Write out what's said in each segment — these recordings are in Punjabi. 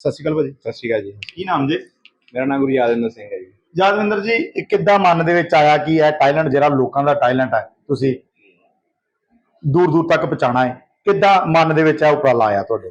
ਸਤਿ ਸ਼੍ਰੀ ਅਕਾਲ ਭਾਜੀ। ਸਤਿ ਸ਼੍ਰੀ ਅਕਾਲ ਜੀ। ਕੀ ਨਾਮ ਜੀ? ਮੇਰਾ ਨਾਮ ਗੁਰੂ ਯਾਦਵਿੰਦਰ ਸਿੰਘ ਹੈ ਜੀ। ਯਾਦਵਿੰਦਰ ਜੀ ਇਹ ਕਿੱਦਾਂ ਮਨ ਦੇ ਵਿੱਚ ਆਇਆ ਕਿ ਇਹ ਟੈਲੈਂਟ ਜਿਹੜਾ ਲੋਕਾਂ ਦਾ ਟੈਲੈਂਟ ਹੈ ਤੁਸੀਂ ਦੂਰ ਦੂਰ ਤੱਕ ਪਹੁੰਚਾਉਣਾ ਹੈ? ਕਿੱਦਾਂ ਮਨ ਦੇ ਵਿੱਚ ਇਹ ਉਪਰਾਲਾ ਆਇਆ ਤੁਹਾਡੇ?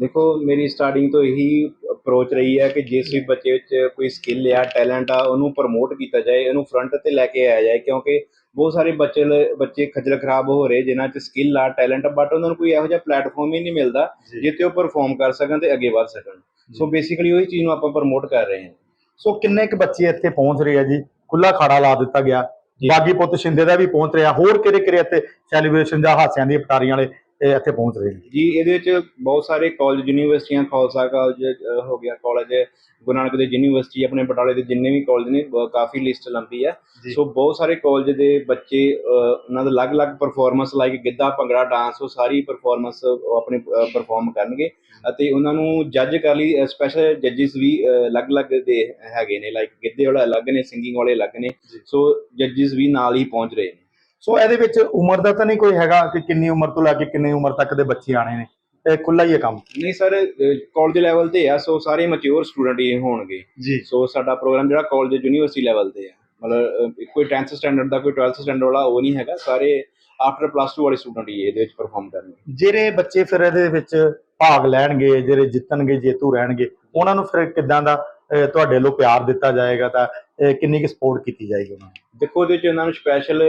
ਦੇਖੋ ਮੇਰੀ ਸਟਾਰਟਿੰਗ ਤੋਂ ਇਹੀ ਅਪਰੋਚ ਰਹੀ ਹੈ ਕਿ ਜਿਸ ਵੀ ਬੱਚੇ ਵਿੱਚ ਕੋਈ ਸਕਿੱਲ ਆ ਟੈਲੈਂਟ ਆ ਉਹਨੂੰ ਪ੍ਰਮੋਟ ਕੀਤਾ ਜਾਏ ਇਹਨੂੰ ਫਰੰਟ ਤੇ ਲੈ ਕੇ ਆਇਆ ਜਾਏ ਕਿਉਂਕਿ ਬਹੁਤ ਸਾਰੇ ਬੱਚੇ ਬੱਚੇ ਖੱਜਲ ਖਰਾਬ ਹੋ ਰਹੇ ਜਿਨ੍ਹਾਂ 'ਚ ਸਕਿੱਲ ਆ ਟੈਲੈਂਟ ਬਟ ਉਹਨਾਂ ਨੂੰ ਕੋਈ ਇਹੋ ਜਿਹਾ ਪਲੇਟਫਾਰਮ ਹੀ ਨਹੀਂ ਮਿਲਦਾ ਜਿੱਥੇ ਉਹ ਪਰਫਾਰਮ ਕਰ ਸਕਣ ਤੇ ਅੱਗੇ ਵਧ ਸਕਣ। ਸੋ ਬੇਸਿਕਲੀ ਉਹੀ ਚੀਜ਼ ਨੂੰ ਆਪਾਂ ਪ੍ਰਮੋਟ ਕਰ ਰਹੇ ਹਾਂ। ਸੋ ਕਿੰਨੇ ਕੁ ਬੱਚੇ ਇੱਥੇ ਪਹੁੰਚ ਰਹੇ ਆ ਜੀ? ਖੁੱਲਾ ਖਾੜਾ ਲਾ ਦਿੱਤਾ ਗਿਆ। ਬਾਗੀ ਪੁੱਤ ਸ਼ਿੰਦੇ ਦਾ ਵੀ ਪਹੁੰਚ ਰਿਹਾ। ਹੋਰ ਕਿਹੜੇ ਕਿਹੜੇ ਇੱਥੇ ਸੈਲੀਬ੍ਰੇਸ਼ਨ ਜਾਂ ਹਾਸਿਆਂ ਦੀਆਂ ਪਟਾਰੀਆਂ ਵਾਲੇ ਇਹ ਇੱਥੇ ਪਹੁੰਚ ਰਹੇ ਨੇ। ਜੀ ਇਹਦੇ ਵਿੱਚ ਬਹੁਤ ਸਾਰੇ ਕਾਲਜ ਯੂਨੀਵਰਸਿਟੀਆਂ ਖਾਲਸਾ ਕਾਲਜ ਹੋ ਗਿਆ ਕਾਲਜ ਗੁਰੂ ਨਾਨਕ ਦੇਵ ਯੂਨੀਵਰਸਿਟੀ ਆਪਣੇ ਬਟਾਲੇ ਦੇ ਜਿੰਨੇ ਵੀ ਕਾਲਜ ਨੇ ਬ- ਕਾਫੀ ਲਿਸਟ ਲੰਬੀ ਹੈ। ਜੀ। ਸੋ ਬਹੁਤ ਸਾਰੇ ਕਾਲਜ ਦੇ ਬੱਚੇ ਉਹਨਾਂ ਦਾ ਅਲੱਗ-ਅਲੱਗ performance like Giddha Bhangra dance ਉਹ ਸਾਰੀ ਪਰਫਾਰਮੈਂਸ ਆਪਣੀ ਪਰਫਾਰਮ ਕਰਨਗੇ। ਅਤੇ ਉਹਨਾਂ ਨੂੰ ਜੱਜ ਕਰ ਲਈ ਸਪੈਸ਼ਲ ਜੱਜਿਸ ਵੀ ਅਲੱਗ-ਅਲੱਗ ਦੇ ਹੈਗੇ ਨੇ। ਲਾਈਕ ਗਿੱਧੇ ਵਾਲਾ ਅਲੱਗ ਨੇ ਸਿੰਗਿੰਗ ਵਾਲੇ ਅਲੱਗ ਨੇ। ਸੋ ਜੱਜਿਸ ਵੀ ਨਾਲ ਹੀ ਪਹੁੰਚ ਰਹੇ ਨੇ। ਸੋ ਇਹਦੇ ਵਿੱਚ ਉਮਰ ਦਾ ਤਾਂ ਨਹੀਂ ਕੋਈ ਹੈਗਾ ਕਿ ਕਿੰਨੀ ਉਮਰ ਤੋਂ ਲੈ ਕੇ ਕਿੰਨੀ ਉਮਰ ਤੱਕ ਦੇ ਬੱਚੇ ਆਣੇ ਨੇ। ਇਹ ਖੁੱਲਾ ਹੀ ਹੈ ਕੰਮ। ਨਹੀਂ ਸਰ ਕਾਲਜ ਲੈਵਲ ਤੇ ਆ ਸੋ ਸਾਰੇ ਮੈਚੁਰ ਸਟੂਡੈਂਟ ਹੀ ਹੋਣਗੇ। ਜੀ। ਸੋ ਸਾਡਾ ਪ੍ਰੋਗਰਾਮ ਜਿਹੜਾ ਕਾਲਜ ਯੂਨੀਵਰਸਿਟੀ ਲੈਵਲ ਤੇ ਆ। ਮਤਲਬ ਕੋਈ 10th ਸਟੈਂਡਰਡ ਦਾ ਕੋਈ 12th ਸਟੈਂਡਰਡ ਵਾਲਾ ਉਹ ਨਹੀਂ ਹੈਗਾ। ਸਾਰੇ ਆਫਟਰ ਪਲੱਸ 2 ਵਾਲੇ ਸਟੂਡੈਂਟ ਹੀ ਇਹਦੇ ਵਿੱਚ ਪਰਫਾਰਮ ਕਰਨਗੇ। ਜਿਹੜੇ ਬੱਚੇ ਫਿਰ ਇਹਦੇ ਵਿੱਚ ਭਾਗ ਲੈਣਗੇ ਜਿਹੜੇ ਜਿੱਤਣਗੇ ਜੇਤੂ ਰਹਿਣਗੇ ਉਹਨਾਂ ਨੂੰ ਫਿਰ ਕਿੱਦਾਂ ਦਾ ਤੁਹਾਡੇ ਵੱਲੋਂ ਪਿਆਰ ਦਿੱਤਾ ਜਾਏਗਾ ਤਾਂ ਕਿੰਨੀ ਕੁ ਸਪੋਰਟ ਕੀਤੀ ਜਾਏਗੀ ਉਹਨਾਂ ਨੂੰ? ਦੇਖੋ ਉਹਦੇ ਉਹਨਾਂ ਨੂੰ ਸਪੈਸ਼ਲ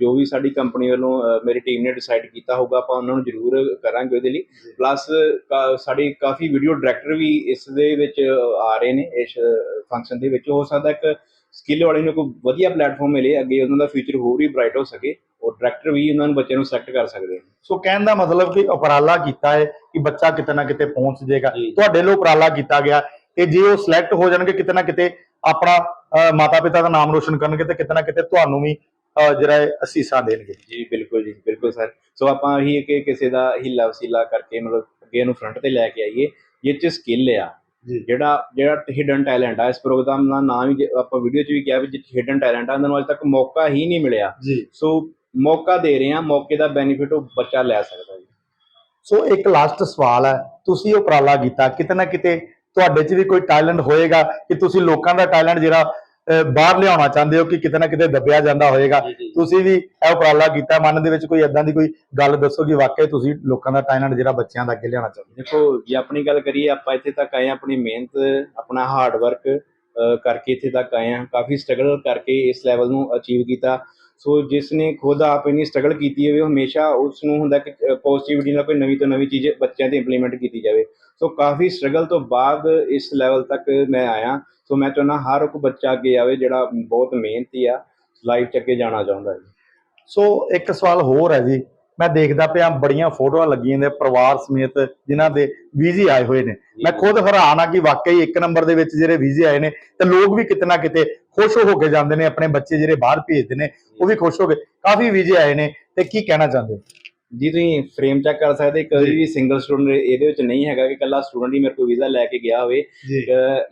ਜੋ ਵੀ ਸਾਡੀ ਕੰਪਨੀ ਵੱਲੋਂ ਮੇਰੀ ਟੀਮ ਨੇ ਡਿਸਾਈਡ ਕੀਤਾ ਹੋਊਗਾ ਆਪਾਂ ਉਹਨਾਂ ਨੂੰ ਜ਼ਰੂਰ ਕਰਾਂਗੇ ਉਹਦੇ ਲਈ। ਪਲੱਸ ਸਾਡੀ ਕਾਫੀ ਵੀਡੀਓ ਡਾਇਰੈਕਟਰ ਵੀ ਇਸ ਦੇ ਵਿੱਚ ਆ ਰਹੇ ਨੇ ਇਸ ਫੰਕਸ਼ਨ ਦੇ ਵਿੱਚ। ਹੋ ਸਕਦਾ ਇੱਕ ਸਕਿੱਲ ਵਾਲੇ ਨੂੰ ਕੋਈ ਵਧੀਆ ਪਲੇਟਫਾਰਮ ਮਿਲੇ ਅੱਗੇ ਉਹਨਾਂ ਦਾ ਫਿਊਚਰ ਹੋਰ ਵੀ ਬ੍ਰਾਈਟ ਹੋ ਸਕੇ ਉਹ ਡਾਇਰੈਕਟਰ ਵੀ ਉਹਨਾਂ ਨੂੰ ਬੱਚਿਆਂ ਨੂੰ ਸਿਲੈਕਟ ਕਰ ਸਕਦੇ ਨੇ। ਸੋ ਕਹਿਣ ਦਾ ਮਤਲਬ ਕਿ ਉਪਰਾਲਾ ਕੀਤਾ ਹੈ ਕਿ ਬੱਚਾ ਕਿਤੇ ਨਾ ਕਿਤੇ ਪਹੁੰਚ ਜਾਏਗਾ ਜੀ। ਤੁਹਾਡੇ ਵੱਲੋਂ ਉਪਰਾਲਾ ਕੀਤਾ ਗਿਆ ਤੇ ਜੇ ਉਹ ਸਿਲੈਕਟ ਹੋ ਜਾਣਗੇ ਕਿਤੇ ਨਾ ਕਿਤੇ ਆਪਣਾ ਮਾਤਾ ਪਿਤਾ ਦਾ ਨਾਮ ਰੋਸ਼ਨ ਕਰਨਗੇ ਤੇ ਕਿਤੇ ਨਾ ਕਿਤੇ ਤੁਹਾਨੂੰ ਵੀ ਜਿਹੜਾ ਅਸੀਸਾਂ ਦੇਣਗੇ। ਜੀ ਬਿਲਕੁਲ ਜੀ ਬਿਲਕੁਲ ਸਰ। ਸੋ ਆਪਾਂ ਇਹੀ ਕਿ ਕਿਸੇ ਦਾ ਹੀਲਾ ਵਸੀਲਾ ਕਰਕੇ ਮਤਲਬ ਅੱਗੇ ਨੂੰ ਫਰੰਟ ਤੇ ਲੈ ਕੇ ਆਈਏ ਜਿਹ ਚ ਸਕਿੱਲ ਆ। ਜਿਹੜਾ ਜਿਹੜਾ ਹਿਡਨ ਟੈਲੈਂਟ ਆ ਇਸ ਪ੍ਰੋਗਰਾਮ ਦਾ ਨਾਮ ਹੀ ਜੇ ਆਪਾਂ ਵੀਡੀਓ 'ਚ ਵੀ ਕਿਹਾ ਵੀ ਹਿਡਨ ਟੈਲੈਂਟ ਆ ਉਹਨਾਂ ਨੂੰ ਅਜੇ ਤੱਕ ਮੌਕਾ ਹੀ ਨਹੀਂ ਮਿਲਿਆ। ਸੋ ਮੌਕਾ ਦੇ ਰਹੇ ਆ ਮੌਕੇ ਦਾ ਬੈਨੀਫਿਟ ਉਹ ਬੱਚਾ ਲੈ ਸਕਦਾ ਜੀ। ਸੋ ਇੱਕ ਲਾਸਟ ਸਵਾਲ ਹੈ ਤੁਸੀਂ ਉਪਰਾਲਾ ਕੀਤਾ ਕਿਤੇ ਨਾ ਕਿਤੇ ਤੁਹਾਡੇ 'ਚ ਵੀ ਕੋਈ ਟੈਲੈਂਟ ਹੋਏਗਾ ਕਿ ਤੁਸੀਂ ਲੋਕਾਂ ਦਾ ਟੈਲੈਂਟ ਜਿਹੜਾ ਬਾਹਰ ਲਿਆਉਣਾ ਚਾਹੁੰਦੇ ਹੋ ਕਿ ਕਿਤੇ ਨਾ ਕਿਤੇ ਦੱਬਿਆ ਜਾਂਦਾ ਹੋਏਗਾ। ਤੁਸੀਂ ਵੀ ਇਹ ਉਪਰਾਲਾ ਕੀਤਾ ਮਨ ਦੇ ਵਿੱਚ ਕੋਈ ਐਦਾਂ ਦੀ ਕੋਈ ਗੱਲ ਦੱਸੋ ਕਿ ਵਾਕਈ ਤੁਸੀਂ ਲੋਕਾਂ ਦਾ ਟੈਲੈਂਟ ਜਿਹੜਾ ਬੱਚਿਆਂ ਦਾ ਅੱਗੇ ਲਿਆਉਣਾ ਚਾਹੁੰਦੇ ਦੇਖੋ ਜੇ ਆਪਣੀ ਗੱਲ ਕਰੀਏ ਆਪਾਂ ਇੱਥੇ ਤੱਕ ਆਏ ਹਾਂ ਆਪਣੀ ਮਿਹਨਤ ਆਪਣਾ ਹਾਰਡ ਵਰਕ ਕਰਕੇ ਇੱਥੇ ਤੱਕ ਆਏ ਹਾਂ। ਕਾਫੀ ਸਟਰਗਲ ਕਰਕੇ ਇਸ ਲੈਵਲ ਨੂੰ ਅਚੀਵ ਕੀਤਾ। ਸੋ ਜਿਸ ਨੇ ਖੁਦ ਆਪ ਇੰਨੀ ਸਟਰਗਲ ਕੀਤੀ ਹੋਵੇ, ਉਹ ਹਮੇਸ਼ਾ ਉਸ ਨੂੰ ਹੁੰਦਾ ਕਿ ਪੋਜ਼ਿਟਿਵਿਟੀ ਨਾਲ ਕੋਈ ਨਵੀਂ ਤੋਂ ਨਵੀਂ ਚੀਜ਼ ਬੱਚਿਆਂ ਤੇ ਇੰਪਲੀਮੈਂਟ ਕੀਤੀ ਜਾਵੇ। ਸੋ ਕਾਫੀ ਸਟਰਗਲ ਤੋਂ ਬਾਅਦ ਇਸ ਲੈਵਲ ਤੱਕ ਮੈਂ ਆਇਆ। ਸੋ ਮੈਂ ਚਾਹੁੰਦਾ ਹਰ ਇੱਕ ਬੱਚਾ ਅੱਗੇ ਆਵੇ ਜਿਹੜਾ ਬਹੁਤ ਮਿਹਨਤੀ ਆ ਲਾਈਫ 'ਚ ਅੱਗੇ ਜਾਣਾ ਚਾਹੁੰਦਾ ਹੈ। ਸੋ ਇੱਕ ਸਵਾਲ ਹੋਰ ਹੈ ਜੀ। ਮੈਂ ਦੇਖਦਾ ਪਿਆ ਬੜੀਆਂ ਫੋਟੋਆਂ ਲੱਗੀਆਂ ਨੇ ਪਰਿਵਾਰ ਸਮੇਤ ਜਿਨ੍ਹਾਂ ਦੇ ਵੀਜ਼ੇ ਆਏ ਹੋਏ ਨੇ। ਮੈਂ ਖੁਦ ਹੈਰਾਨ ਆ ਕਿ ਵਾਕਈ ਇੱਕ ਨੰਬਰ ਦੇ ਵਿੱਚ ਜਿਹੜੇ ਵੀਜ਼ੇ ਆਏ ਨੇ ਤੇ ਲੋਕ ਵੀ ਕਿਤੇ ਨਾ ਕਿਤੇ ਖੁਸ਼ ਹੋ ਕੇ ਜਾਂਦੇ ਨੇ ਆਪਣੇ ਬੱਚੇ ਜਿਹੜੇ ਬਾਹਰ ਭੇਜਦੇ ਨੇ ਉਹ ਵੀ ਖੁਸ਼ ਹੋ ਕੇ ਕਾਫੀ ਵੀਜ਼ੇ ਆਏ ਨੇ। ਤੇ ਕੀ ਕਹਿਣਾ ਚਾਹੁੰਦੇ ਹੋ? ਜੀ ਤੁਸੀਂ ਫਰੇਮ ਚੈੱਕ ਕਰ ਸਕਦੇ ਕਦੀ ਵੀ ਸਿੰਗਲ ਸਟੂਡੈਂਟ ਇਹਦੇ ਵਿੱਚ ਨਹੀਂ ਹੈਗਾ ਕਿ ਇਕੱਲਾ ਸਟੂਡੈਂਟ ਹੀ ਮੇਰੇ ਕੋਲ ਵੀਜ਼ਾ ਲੈ ਕੇ ਗਿਆ ਹੋਵੇ।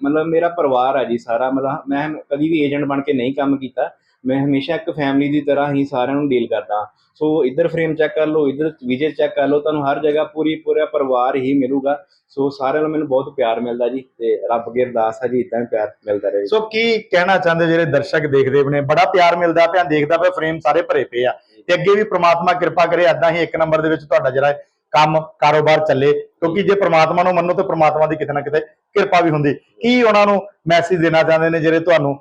ਮਤਲਬ ਮੇਰਾ ਪਰਿਵਾਰ ਆ ਜੀ ਸਾਰਾ ਮਤਲਬ ਮੈਂ ਕਦੀ ਵੀ ਏਜੰਟ ਬਣ ਕੇ ਨਹੀਂ ਕੰਮ ਕੀਤਾ। ਮੈਂ ਹਮੇਸ਼ਾ ਇੱਕ ਫੈਮਿਲੀ ਦੀ ਤਰ੍ਹਾਂ ਹੀ ਸਾਰਿਆਂ ਨੂੰ ਡੀਲ ਕਰਦਾ। ਸੋ ਇੱਧਰ ਫਰੇਮ ਚੈੱਕ ਕਰ ਲਓ, ਇੱਧਰ ਵੀਜ਼ੇ ਚੈੱਕ ਕਰ ਲਓ, ਤੁਹਾਨੂੰ ਹਰ ਜਗ੍ਹਾ ਪੂਰੀ, ਪੂਰਾ ਪਰਿਵਾਰ ਹੀ ਮਿਲੂਗਾ। ਸੋ ਸਾਰਿਆਂ ਨੂੰ ਮੈਨੂੰ ਬਹੁਤ ਪਿਆਰ ਮਿਲਦਾ ਜੀ ਤੇ ਰੱਬ ਅੱਗੇ ਅਰਦਾਸ ਹੈ ਜੀ ਇਦਾਂ ਪਿਆਰ ਮਿਲਦਾ ਰਹੇ। ਸੋ ਕੀ ਕਹਿਣਾ ਚਾਹੁੰਦੇ ਜਿਹੜੇ ਦਰਸ਼ਕ ਦੇਖਦੇ ਨੇ? ਬੜਾ ਪਿਆਰ ਮਿਲਦਾ ਪਿਆ, ਦੇਖਦਾ ਪਿਆ ਫਰੇਮ ਸਾਰੇ ਭਰੇ ਪਏ ਆ। ਤੇ ਅੱਗੇ ਵੀ ਪ੍ਰਮਾਤਮਾ ਕਿਰਪਾ ਕਰੇ ਐਦਾਂ ਹੀ ਇੱਕ ਨੰਬਰ ਦੇ ਵਿੱਚ ਤੁਹਾਡਾ ਜਿਹੜਾ ਕੰਮ, ਕਾਰੋਬਾਰ ਚੱਲੇ। ਕਿਉਂਕਿ ਜੇ ਪ੍ਰਮਾਤਮਾ ਨੂੰ ਮੰਨੋ ਤੇ ਪ੍ਰਮਾਤਮਾ ਦੀ ਕਿਤੇ ਨਾ ਕਿਤੇ ਕਿਰਪਾ ਵੀ ਹੁੰਦੀ। ਕੀ ਉਹਨਾਂ ਨੂੰ ਮੈਸੇਜ ਦੇਣਾ ਚਾਹੁੰਦੇ ਨੇ ਜਿਹੜੇ ਤੁਹਾਨੂੰ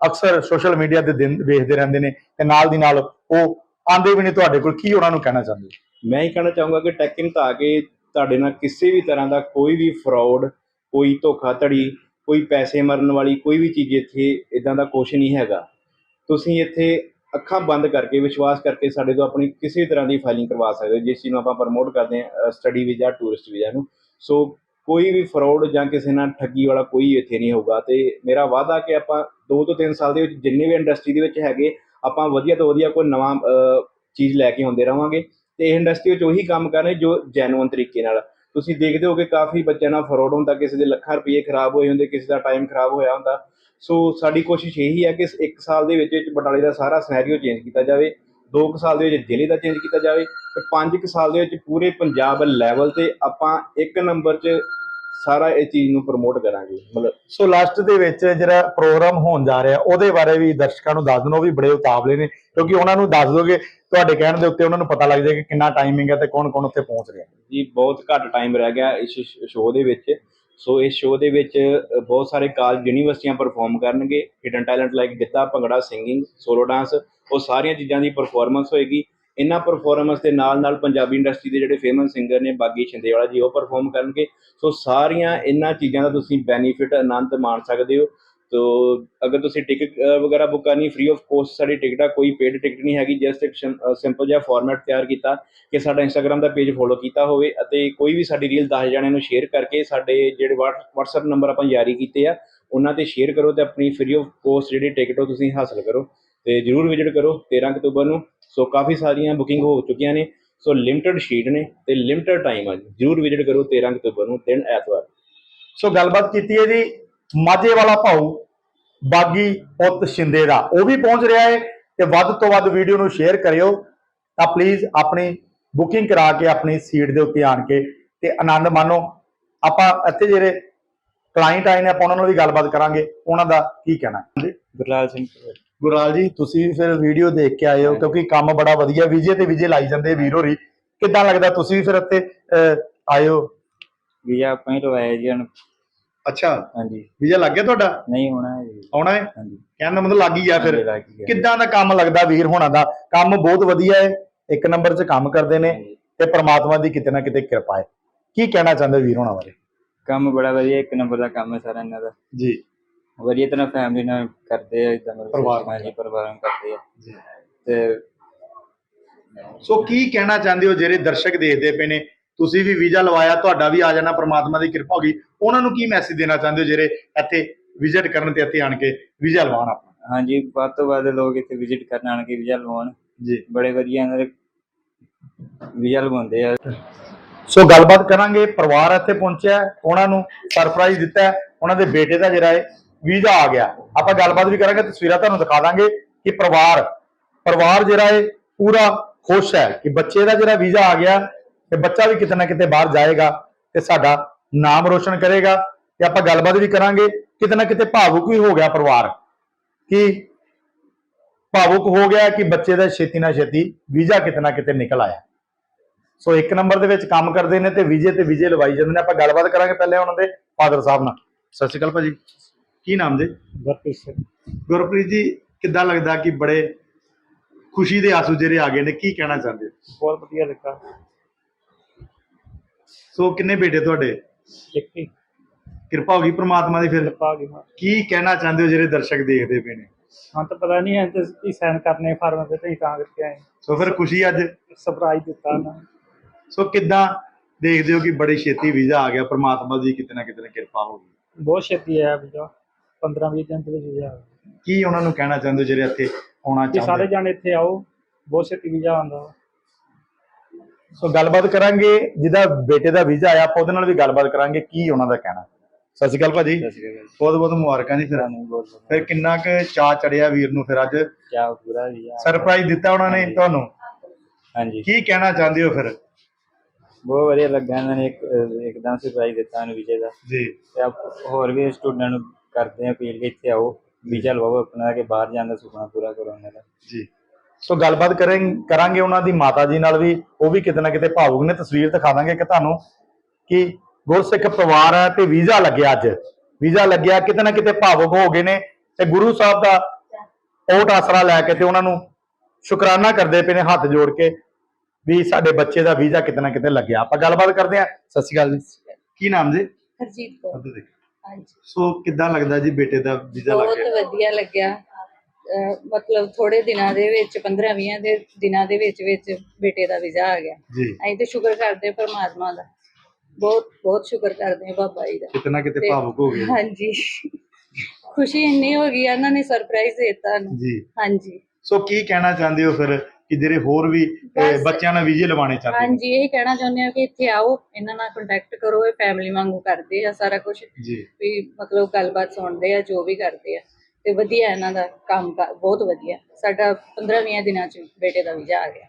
ਅਕਸਰ ਸੋਸ਼ਲ ਮੀਡੀਆ ਤੇ ਦਿਨ ਵੇਖਦੇ ਰਹਿੰਦੇ ਨੇ ਤੇ ਨਾਲ ਦੀ ਨਾਲ ਉਹ ਆਂਦੇ ਵੀ ਨੇ ਤੁਹਾਡੇ ਕੋਲ, ਕੀ ਉਹਨਾਂ ਨੂੰ ਕਹਿਣਾ ਚਾਹੁੰਦੇ ਮੈਂ ਹੀ ਕਹਿਣਾ ਚਾਹੂੰਗਾ ਕਿ ਟੈਕਿੰਗ ਤਾਂ ਆ ਕੇ ਤੁਹਾਡੇ ਨਾਲ ਕਿਸੇ ਵੀ ਤਰ੍ਹਾਂ ਦਾ ਕੋਈ ਵੀ ਫਰਾਡ ਕੋਈ ਧੋਖਾਧੜੀ, ਕੋਈ ਪੈਸੇ ਮਰਨ ਵਾਲੀ, ਕੋਈ ਵੀ ਚੀਜ਼ ਇੱਥੇ ਇਦਾਂ ਦਾ ਕੁਝ ਨਹੀਂ ਹੈਗਾ। ਤੁਸੀਂ ਇੱਥੇ ਅੱਖਾਂ ਬੰਦ ਕਰਕੇ, ਵਿਸ਼ਵਾਸ ਕਰਕੇ ਸਾਡੇ ਤੋਂ ਆਪਣੀ ਕਿਸੇ ਵੀ ਤਰ੍ਹਾਂ ਦੀ ਫਾਈਲਿੰਗ ਕਰਵਾ ਸਕਦੇ ਹੋ, ਜਿਸ ਚੀਜ਼ ਨੂੰ ਆਪਾਂ ਪ੍ਰਮੋਟ ਕਰਦੇ ਹਾਂ ਸਟੱਡੀ ਵੀਜ਼ਾ ਟੂਰਿਸਟ ਵੀਜ਼ਾ ਨੂੰ। ਸੋ ਕੋਈ ਵੀ ਫਰਾਡ ਜਾਂ ਕਿਸੇ ਨਾਲ ਠੱਗੀ ਵਾਲਾ ਕੋਈ ਇੱਥੇ ਨਹੀਂ ਹੋਊਗਾ ਤੇ ਮੇਰਾ ਵਾਅਦਾ ਕਿ ਆਪਾਂ 2 ਤੋਂ 3 ਸਾਲ ਦੇ ਵਿੱਚ ਜਿੰਨੇ ਵੀ ਇੰਡਸਟਰੀ ਦੇ ਵਿੱਚ ਹੈਗੇ, ਆਪਾਂ ਵਧੀਆ ਤੋਂ ਵਧੀਆ ਕੋਈ ਨਵਾਂ ਚੀਜ਼ ਲੈ ਕੇ ਆਉਂਦੇ ਰਵਾਂਗੇ। ਤੇ ਇਹ ਇੰਡਸਟਰੀ ਵਿੱਚ ਉਹੀ ਕੰਮ ਕਰਨੇ ਜੋ ਜੈਨੂਅਨ ਤਰੀਕੇ ਨਾਲ। ਤੁਸੀਂ ਦੇਖਦੇ ਹੋ ਕਿ ਕਾਫੀ ਬੱਚਿਆਂ ਨਾਲ ਫਰਾਡ ਹੁੰਦਾ, ਕਿਸੇ ਦੇ ਲੱਖਾਂ ਰੁਪਏ ਖਰਾਬ ਹੋਏ ਹੁੰਦੇ, ਕਿਸੇ ਦਾ ਟਾਈਮ ਖਰਾਬ ਹੋਇਆ ਹੁੰਦਾ। ਸੋ ਸਾਡੀ ਕੋਸ਼ਿਸ਼ ਇਹੀ ਹੈ ਕਿ ਇੱਕ ਸਾਲ ਦੇ ਵਿੱਚ ਵਿੱਚ ਬਟਾਲੇ ਦਾ ਸਾਰਾ ਸਿਨੈਰੀਓ ਚੇਂਜ ਕੀਤਾ ਜਾਵੇ। 2 ਸਾਲ ਦੇ ਵਿੱਚ ਜ਼ਿਲ੍ਹੇ ਦਾ ਚੇਂਜ ਕੀਤਾ ਜਾਵੇ। ਤੇ 5 ਸਾਲ ਦੇ ਵਿੱਚ ਪੂਰੇ ਪੰਜਾਬ ਲੈਵਲ ਤੇ ਆਪਾਂ ਇੱਕ ਨੰਬਰ 'ਚ ਸਾਰਾ ਇਹ ਚੀਜ਼ ਨੂੰ ਪ੍ਰਮੋਟ ਕਰਾਂਗੇ। ਮਤਲਬ ਸੋ ਲਾਸਟ ਦੇ ਵਿੱਚ ਜਿਹੜਾ ਪ੍ਰੋਗਰਾਮ ਹੋਣ ਜਾ ਰਿਹਾ ਉਹਦੇ ਬਾਰੇ ਵੀ ਦਰਸ਼ਕਾਂ ਨੂੰ ਦੱਸ ਦਿਓ ਉਹ ਵੀ ਬੜੇ ਉਤਾਵਲੇ ਨੇ ਕਿਉਂਕਿ ਉਹਨਾਂ ਨੂੰ ਦੱਸ ਦੋਗੇ ਤੁਹਾਡੇ ਕਹਿਣ ਦੇ ਉੱਤੇ ਉਹਨਾਂ ਨੂੰ ਪਤਾ ਲੱਗ ਜਾਏਗਾ ਕਿ ਕਿੰਨਾ ਟਾਈਮਿੰਗ ਹੈ ਤੇ ਕੌਣ ਕੌਣ ਉੱਥੇ ਪਹੁੰਚ ਰਿਹਾ। ਜੀ ਬਹੁਤ ਘੱਟ ਟਾਈਮ ਰਹਿ ਗਿਆ ਇਸ ਸ਼ੋਅ ਦੇ ਵਿੱਚ। ਸੋ ਇਸ ਸ਼ੋਅ ਦੇ ਵਿੱਚ ਬਹੁਤ ਸਾਰੇ ਕਾਲਜ ਯੂਨੀਵਰਸਿਟੀਆਂ ਪਰਫਾਰਮ ਕਰਨਗੇ। Hidden talent like Giddha Bhangra singing solo dance ਉਹ ਸਾਰੀਆਂ ਚੀਜ਼ਾਂ ਦੀ ਪਰਫਾਰਮੈਂਸ ਹੋਏਗੀ। ਇਹਨਾਂ ਪਰਫਾਰਮੈਂਸ ਦੇ ਨਾਲ ਨਾਲ ਪੰਜਾਬੀ ਇੰਡਸਟਰੀ ਦੇ ਜਿਹੜੇ ਫੇਮਸ ਸਿੰਗਰ ਨੇ ਬਾਗੀ ਛਿੰਦੇਵਾਲਾ ਜੀ, ਉਹ ਪਰਫਾਰਮ ਕਰਨਗੇ। ਸੋ ਸਾਰੀਆਂ ਇਹਨਾਂ ਚੀਜ਼ਾਂ ਦਾ ਤੁਸੀਂ ਬੈਨੀਫਿਟ ਆਨੰਦ ਮਾਣ ਸਕਦੇ ਹੋ। ਤੋ ਅਗਰ ਤੁਸੀਂ ਟਿਕਟ ਵਗੈਰਾ ਬੁੱਕ ਕਰਨੀ ਫ੍ਰੀ ਆਫ ਕੋਸਟ ਸਾਡੀ ਟਿਕਟ ਆ, ਕੋਈ ਪੇਡ ਟਿਕਟ ਨਹੀਂ ਹੈਗੀ ਜਸਟ ਇੱਕ ਸਿੰਪਲ ਜਿਹਾ ਫਾਰਮੈਟ ਤਿਆਰ ਕੀਤਾ ਕਿ ਸਾਡਾ ਇੰਸਟਾਗ੍ਰam ਦਾ ਪੇਜ ਫੋਲੋ ਕੀਤਾ ਹੋਵੇ ਅਤੇ ਕੋਈ ਵੀ ਸਾਡੀ ਰੀਲ 10 ਜਣਿਆਂ ਨੂੰ ਸ਼ੇਅਰ ਕਰਕੇ ਸਾਡੇ ਜਿਹੜੇ WhatsApp ਨੰਬਰ ਆਪਾਂ ਜਾਰੀ ਕੀਤੇ ਆ, ਉਹਨਾਂ ਤੇ ਸ਼ੇਅਰ ਕਰੋ ਤੇ ਆਪਣੀ ਫ੍ਰੀ ਆਫ ਕੋਸਟ ਜਿਹੜੀ ਟਿਕਟ ਉਹ ਤੁਸੀਂ ਹਾਸਲ ਕਰੋ। ਤੇ ਜਰੂਰ ਵਿਜ਼ਿਟ ਕਰੋ 13 ਅਕਤੂਬਰ ਨੂੰ। ਸੋ ਕਾਫੀ ਸਾਰੀਆਂ ਬੁਕਿੰਗ ਹੋ ਚੁੱਕੀਆਂ ਨੇ। ਸੋ ਲਿਮਟਿਡ ਸ਼ੀਟ ਨੇ ਤੇ ਲਿਮਟਿਡ ਟਾਈਮ ਆ ਜੀ। ਜਰੂਰ ਵਿਜ਼ਿਟ ਕਰੋ 13 ਅਕਤੂਬਰ ਨੂੰ ਦਿਨ ਐਤਵਾਰ। ਸੋ ਗੱਲਬਾਤ ਕੀਤੀ ਹੈ ਜੀ ਮਾਝੇ ਵਾਲਾ ਭਾਊ ਬਾਗੀ ਪੁੱਤ ਸ਼ਿੰਦੇ ਦਾ। ਉਹ ਵੀ ਪਹੁੰਚ ਰਿਹਾ ਹੈ ਤੇ ਵੱਧ ਤੋਂ ਵੱਧ ਵੀਡੀਓ ਨੂੰ ਸ਼ੇਅਰ ਕਰਿਓ। ਤਾਂ ਪਲੀਜ਼ ਆਪਣੀ ਬੁਕਿੰਗ ਕਰਾ ਕੇ ਆਪਣੀ ਸੀਟ ਦੇ ਉੱਤੇ ਆਣ ਕੇ ਤੇ ਆਨੰਦ ਮਾਣੋ। ਆਪਾਂ ਇੱਥੇ ਜਿਹੜੇ ਕਲਾਇੰਟ ਆਏ ਨੇ ਆਪਾਂ ਉਹਨਾਂ ਨਾਲ ਵੀ ਗੱਲਬਾਤ ਕਰਾਂਗੇ। ਉਹਨਾਂ ਦਾ ਕੀ ਕਹਿਣਾ? ਜੀ ਗੁਰਲਾਲ ਸਿੰਘ। ਗੁਰਾਲ ਜੀ ਤੁਸੀਂ ਵੀ ਫਿਰ ਵੀਡੀਓ ਦੇਖ ਕੇ ਆਏ ਹੋ ਕਿਉਂਕਿ ਕੰਮ ਬੜਾ ਵਧੀਆ ਵਿਜੇ ਤੇ ਵਿਜੇ ਲਾਈ ਜਾਂਦੇ ਵੀਰ ਹੋਰੀ। ਕਿੱਦਾਂ ਲੱਗਦਾ ਤੁਸੀਂ ਵੀ ਫਿਰ ਅਹ, ਆਏ ਹੋ? ਵੀਜ਼ਾ ਆਪਾਂ ਹੀ ਲਵਾਇਆ ਜੀ ਹੁਣ। ਅੱਛਾ। ਹਾਂਜੀ। ਵੀਜ਼ਾ ਲੱਗ ਗਿਆ ਤੁਹਾਡਾ? ਨਹੀਂ ਹੋਣਾ ਹੈ ਜੀ। ਆਉਣਾ ਹੈ? ਹਾਂਜੀ। ਕਹਿਣ ਦਾ ਮਤਲਬ ਲੱਗ ਹੀ ਗਿਆ ਫਿਰ। ਹਾਂਜੀ, ਲੱਗ ਹੀ ਗਿਆ। ਕਿੱਦਾਂ ਦਾ ਕੰਮ ਲੱਗਦਾ ਵੀਰ ਹੋਣਾ ਦਾ? ਕੰਮ ਬਹੁਤ ਵਧੀਆ ਹੈ ਇੱਕ ਨੰਬਰ 'ਚ ਕੰਮ ਕਰਦੇ ਨੇ। ਤੇ ਪ੍ਰਮਾਤਮਾ ਦੀ ਕਿਤੇ ਨਾ ਕਿਤੇ ਕਿਰਪਾ ਹੈ। ਕੀ ਕਹਿਣਾ ਚਾਹੁੰਦੇ ਵੀਰ ਹੋਣਾ ਬਾਰੇ? ਕੰਮ ਬੜਾ ਵਧੀਆ ਇੱਕ ਨੰਬਰ ਦਾ ਕੰਮ ਹੈ ਸਾਰਾ ਇਹਨਾਂ ਦਾ। ਜੀ। ਵਧੀਆ ਤਰ੍ਹਾਂ ਫੈਮਿਲੀ ਨਾਲ ਕਰਦੇ ਆ ਇਦਾਂ ਮਤਲਬ ਪਰਿਵਾਰ ਨਾਲ। ਹਾਂਜੀ ਪਰਿਵਾਰ ਨਾਲ ਕਰਦੇ ਆ। ਤੇ ਸੋ ਕੀ ਕਹਿਣਾ ਚਾਹੁੰਦੇ ਹੋ ਜਿਹੜੇ ਦਰਸ਼ਕ ਦੇਖਦੇ ਪਏ ਨੇ? ਤੁਸੀਂ ਵੀ ਵੀਜ਼ਾ ਲਵਾਇਆ ਤੁਹਾਡਾ ਵੀ ਆ ਜਾਣਾ ਪ੍ਰਮਾਤਮਾ ਦੀ ਕਿਰਪਾ ਹੋ ਗਈ। ਉਹਨਾਂ ਨੂੰ ਕੀ ਮੈਸੇਜ ਦੇਣਾ ਚਾਹੁੰਦੇ ਹੋ ਜਿਹੜੇ ਇੱਥੇ ਵਿਜ਼ਿਟ ਕਰਨ ਤੇ ਇੱਥੇ ਆਣ ਕੇ ਵੀਜ਼ਾ ਲਵਾਉਣ ਆਪਣਾ? ਹਾਂਜੀ ਵੱਧ ਤੋਂ ਵੱਧ ਲੋਕ ਇੱਥੇ ਵਿਜ਼ਿਟ ਕਰਨ ਆਣ ਕੇ ਵੀਜ਼ਾ ਲਵਾਉਣ। ਜੀ। ਬੜੇ ਵਧੀਆ ਇਹਨਾਂ ਦੇ ਵੀਜ਼ਾ ਲਵਾਉਂਦੇ ਆ। ਸੋ ਗੱਲਬਾਤ ਕਰਾਂਗੇ ਪਰਿਵਾਰ ਇੱਥੇ ਪਹੁੰਚਿਆ ਹੈ, ਉਹਨਾਂ ਨੂੰ ਸਰਪ੍ਰਾਈਜ਼ ਦਿੱਤਾ ਹੈ, ਉਹਨਾਂ ਦੇ ਬੇਟੇ ਦਾ ਜਿਹੜਾ ਹੈ ਵੀਜ਼ਾ ਆ ਗਿਆ। ਆਪਾਂ ਗੱਲਬਾਤ ਵੀ ਕਰਾਂਗੇ, ਤਸਵੀਰਾਂ ਤੁਹਾਨੂੰ ਦਿਖਾ ਦਾਂਗੇ ਕਿ ਪਰਿਵਾਰ ਪਰਿਵਾਰ ਜਿਹੜਾ ਹੈ ਪੂਰਾ ਖੁਸ਼ ਹੈ ਕਿ ਬੱਚੇ ਦਾ ਜਿਹੜਾ ਵੀਜ਼ਾ ਆ ਗਿਆ, ਤੇ ਬੱਚਾ ਵੀ ਕਿਤੇ ਨਾ ਕਿਤੇ ਬਾਹਰ ਜਾਏਗਾ ਤੇ ਸਾਡਾ ਨਾਮ ਰੋਸ਼ਨ ਕਰੇਗਾ। ਤੇ ਆਪਾਂ ਗੱਲਬਾਤ ਵੀ ਕਰਾਂਗੇ, ਕਿਤੇ ਨਾ ਕਿਤੇ ਭਾਵੁਕ ਵੀ ਹੋ ਗਿਆ ਪਰਿਵਾਰ। ਕਿ ਭਾਵੁਕ ਹੋ ਗਿਆ ਕਿ ਬੱਚੇ ਦਾ ਛੇਤੀ ਨਾ ਛੇਤੀ ਵੀਜ਼ਾ ਕਿਤੇ ਨਾ ਕਿਤੇ ਨਿਕਲ ਆਇਆ। ਸੋ ਇੱਕ ਨੰਬਰ ਦੇ ਵਿੱਚ ਕੰਮ ਕਰਦੇ ਨੇ ਤੇ ਵੀਜ਼ੇ ਤੇ ਵੀਜ਼ੇ ਲਵਾਈ ਜਾਂਦੇ ਨੇ। ਆਪਾਂ ਗੱਲਬਾਤ ਕਰਾਂਗੇ ਪਹਿਲੇ ਉਹਨਾਂ ਦੇ, ਫਾਦਰ ਸਾਹਿਬ ਨਾਲ। ਸਤਿ ਸ਼੍ਰੀ ਅਕਾਲ ਭਾਜੀ। ਕੀ ਨਾਮ ਜੀ? ਗੁਰਪ੍ਰੀਤ ਸਿੰਘ। ਗੁਰਪ੍ਰੀਤ ਜੀ ਕਿੱਦਾਂ ਲੱਗਦਾ ਕਿ ਬੜੇ ਖੁਸ਼ੀ ਦੇ ਆਂਸੂ ਜਿਹੜੇ ਆ ਗਏ ਨੇ? ਕੀ ਕਹਿਣਾ ਚਾਹੁੰਦੇ ਹੋ? ਬਹੁਤ ਵਧੀਆ ਲੱਗਾ। ਸੋ ਕਿੰਨੇ ਬੇਟੇ ਤੁਹਾਡੇ? ਇੱਕ। ਹੀ ਕਿਰਪਾ ਹੋ ਗਈ ਪ੍ਰਮਾਤਮਾ ਦੀ ਫਿਰ। ਪਾ ਗਈ ਕੀ ਕਹਿਣਾ ਚਾਹੁੰਦੇ ਹੋ ਜਿਹੜੇ ਦਰਸ਼ਕ ਦੇਖਦੇ ਪਏ ਨੇ? ਹਾਂ ਤਾਂ ਪਤਾ ਨਹੀਂ ਹੈ ਤੇ ਸਾਈਨ ਕਰਨੇ ਫਾਰਮ ਤੇ ਤੇ ਤਾਂ ਕਰਕੇ ਆਏ। ਸੋ ਫਿਰ ਖੁਸ਼ੀ ਅੱਜ? ਸਰਪ੍ਰਾਈਜ਼ ਦਿੱਤਾ ਨਾ। ਸੋ ਕਿੱਦਾਂ ਦੇਖਦੇ ਹੋ ਕਿ ਬੜੀ ਛੇਤੀ ਵੀਜ਼ਾ ਆ ਗਿਆ? ਪ੍ਰਮਾਤਮਾ ਦੀ ਕਿਤੇ ਨਾ ਕਿਤੇ ਨਾ ਕਿਰਪਾ ਹੋ ਗਈ। ਬਹੁਤ ਛੇਤੀ ਆਇਆ ਵੀਜ਼ਾ। 15 20 ਦਿਨ ਦੇ ਵਿੱਚ ਵੀਜ਼ਾ ਆ ਗਿਆ ਕੀ ਉਹਨਾਂ ਨੂੰ ਕਹਿਣਾ ਚਾਹੁੰਦੇ ਹੋ ਜਿਹੜੇ ਇੱਥੇ ਆਉਣਾ ਕਿ ਸਾਰੇ ਚਾਹੁੰਦੇ ਜਾਣੇ ਇੱਥੇ ਆਓ ਬਹੁਤ ਛੇਤੀ ਵੀਜ਼ਾ ਆਉਂਦਾ। ਵਾ। ਸੋ ਗੱਲਬਾਤ ਕਰਾਂਗੇ ਜਿਹਦਾ ਬੇਟੇ ਦਾ ਵੀਜ਼ਾ ਆਇਆ ਆਪਾਂ ਉਹਦੇ ਨਾਲ ਵੀ ਗੱਲਬਾਤ ਕਰਾਂਗੇ ਕੀ ਉਹਨਾਂ ਦਾ ਕਹਿਣਾ? ਸਤਿ ਸ਼੍ਰੀ ਅਕਾਲ ਭਾਜੀ। ਸਤਿ ਸ਼੍ਰੀ ਅਕਾਲ ਬਹੁਤ ਬਹੁਤ ਮੁਬਾਰਕਾਂ ਜੀ ਫਿਰ। ਫਿਰ ਕਿੰਨਾ ਕੁ ਚਾਅ ਚੜਿਆ ਵੀਰ ਨੂੰ ਫਿਰ ਅੱਜ? ਚਾਹ ਪੂਰਾ ਵੀਜ਼ਾ ਸਰਪ੍ਰਾਈਜ਼ ਦਿੱਤਾ ਉਹਨਾਂ ਨੇ ਤੁਹਾਨੂੰ? ਹਾਂਜੀ। ਕੀ ਕਹਿਣਾ ਚਾਹੁੰਦੇ ਹੋ ਫਿਰ? ਬਹੁਤ ਵਧੀਆ ਲੱਗਾ ਇਹਨਾਂ ਨੇ ਇੱਕ ਅਹ ਇੱਕਦਮ ਸਰਪ੍ਰਾਈਜ਼ ਦਿੱਤਾ ਇਹਨੂੰ ਵੀਜ਼ੇ ਦਾ। ਜੀ। ਤੇ ਆਪ ਹੋਰ ਵੀ ਸਟੂਡੈਂਟ ਨੂੰ ਕਰਦੇ ਆ ਅਪੀਲ ਕਿ ਇੱਥੇ ਆਓ। ਵੀਜ਼ਾ ਲਵਾਓ ਆਪਣਾ ਕਿ ਬਾਹਰ ਜਾਣ ਦਾ ਸੁਪਨਾ ਪੂਰਾ ਕਰੋ ਦਾ। ਜੀ। ਸੋ ਗੱਲਬਾਤ ਕਰਾਂ ਕਰਾਂਗੇ ਉਹਨਾਂ ਦੀ ਮਾਤਾ ਜੀ ਨਾਲ ਵੀ ਉਹ ਵੀ ਕਿਤੇ ਨਾ ਕਿਤੇ ਭਾਵੁਕ ਨੇ। ਤਸਵੀਰ ਦਿਖਾ ਦਾਂਗੇ ਕਿ ਤੁਹਾਨੂੰ ਕਿ ਗੁਰਸਿੱਖ ਪਰਿਵਾਰ ਹੈ ਤੇ ਵੀਜ਼ਾ ਲੱਗਿਆ ਅੱਜ। ਵੀਜ਼ਾ ਲੱਗਿਆ ਕਿਤੇ ਨਾ ਕਿਤੇ ਭਾਵੁਕ ਹੋ ਗਏ ਨੇ ਤੇ ਗੁਰੂ ਸਾਹਿਬ ਦਾ ਓਟ ਆਸਰਾ ਲੈ ਕੇ ਤੇ ਉਹਨਾਂ ਨੂੰ ਸ਼ੁਕਰਾਨਾ ਕਰਦੇ ਪਏ ਨੇ ਹੱਥ ਜੋੜ ਕੇ ਵੀ ਸਾਡੇ ਬੱਚੇ ਦਾ ਵੀਜ਼ਾ ਕਿਤੇ ਨਾ ਕਿਤੇ ਲੱਗਿਆ। ਆਪਾਂ ਗੱਲਬਾਤ ਕਰਦੇ ਹਾਂ। ਸਤਿ ਸ਼੍ਰੀ ਅਕਾਲ ਜੀ। ਕੀ ਨਾਮ ਜੀ? ਹਰਜੀਤ ਕੌਰ। ਹਾਂਜੀ। ਸੋ ਕਿੱਦਾਂ ਲੱਗਦਾ ਜੀ ਬੇਟੇ ਦਾ ਵੀਜ਼ਾ ਲੱਗ ਬਹੁਤ ਗਿਆ? ਵਧੀਆ ਲੱਗਿਆ। ਅਹ ਮਤਲਬ ਥੋੜੇ ਦਿਨਾਂ ਦੇ ਵਿੱਚ 15 20 ਦੇ ਦਿਨਾਂ ਦੇ ਵਿੱਚ ਵਿੱਚ ਬੇਟੇ ਦਾ ਵੀਜ਼ਾ ਆ ਗਿਆ। ਜੀ। ਅਸੀਂ ਤੇ ਸ਼ੁਕਰ ਕਰਦੇ ਹਾਂ ਪਰਮਾਤਮਾ ਦਾ। ਬਹੁਤ ਬਹੁਤ ਸ਼ੁਕਰ ਕਰਦੇ ਹਾਂ ਬਾਬਾ ਜੀ ਦਾ। ਕਿਤੇ ਨਾ ਕਿਤੇ ਤੇ- ਭਾਵੁਕ ਹੋ ਗਏ। ਹਾਂਜੀ। ਖੁਸ਼ੀ ਇੰਨੀ ਹੋ ਗਈ ਇਹਨਾਂ ਨੇ ਸਰਪ੍ਰਾਈਜ਼ ਦਿੱਤਾ। ਨੂੰ ਜੀ। ਹਾਂਜੀ। ਸੋ ਕੀ ਕਹਿਣਾ ਚਾਹੁੰਦੇ ਹੋ ਫਿਰ ਕਿ ਜਿਹੜੇ ਹੋਰ ਵੀ ਅਹ। ਬੱਚਿਆਂ ਨਾਲ ਵੀਜ਼ੇ ਲਵਾਉਣੇ ਚਾਹੁੰਦੇ ਨੇ। ਹਾਂਜੀ ਇਹ ਕਹਿਣਾ ਚਾਹੁੰਦੇ ਹਾਂ ਕਿ ਇੱਥੇ ਆਓ ਇਹਨਾਂ ਨਾਲ ਕੰਟੈਕਟ ਕਰੋ ਇਹ ਫੈਮਿਲੀ ਵਾਂਗੂ ਕਰਦੇ ਆ ਸਾਰਾ ਕੁਝ ਜੀ। ਵੀ ਮਤਲਬ ਗੱਲਬਾਤ ਸੁਣਦੇ ਆ ਜੋ ਵੀ ਕਰਦੇ ਆ। ਤੇ ਵਧੀਆ ਇਹਨਾਂ ਦਾ ਕੰਮ ਬਹੁਤ ਵਧੀਆ। ਸਾਡਾ 15 20 ਦਿਨਾਂ ਚ ਬੇਟੇ ਦਾ ਵੀਜ਼ਾ ਆ ਗਿਆ।